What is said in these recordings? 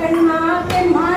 பெண்ணா பெண்ணா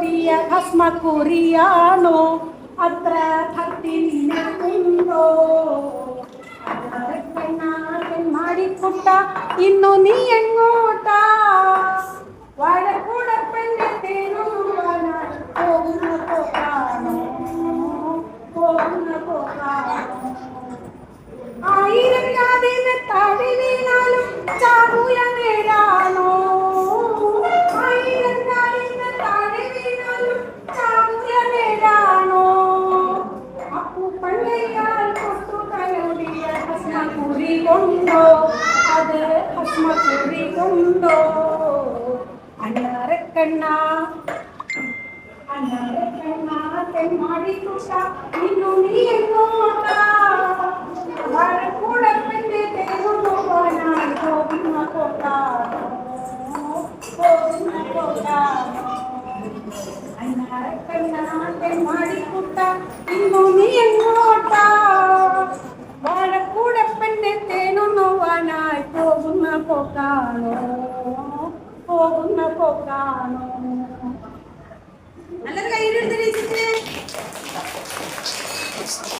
തലോടിയ ഭസ്മക്കുറിയാണോ അത്ര ഭക്തി നിനക്കുണ്ടോ മാടിക്കുട്ട ഇന്നു നീ എങ്ങോട്ടാ? വടക്കൂടപ്പന്റെ തേനുവാനായി പോകുന്ന പോക്കാണോ പോകുന്ന പോക്കാണോ குறிகொண்டோ அது அஸ்ம குறிகொண்டோ அண்ணார கண்ணா. அண்ணார கண்ணா தென்மாடி கூட்டா இன்னும் நீ எங்கோட்டா வர கூட பெண்ணு தேவோ நான் கோபிமா கோட்டா. கோபிமா கோட்டா. அண்ணார கண்ணா தென்மாடி கூட்டா இன்னும் நீ எங்கோட்டா కొక్కాను పోగున్న కొక్కాను అందరికీ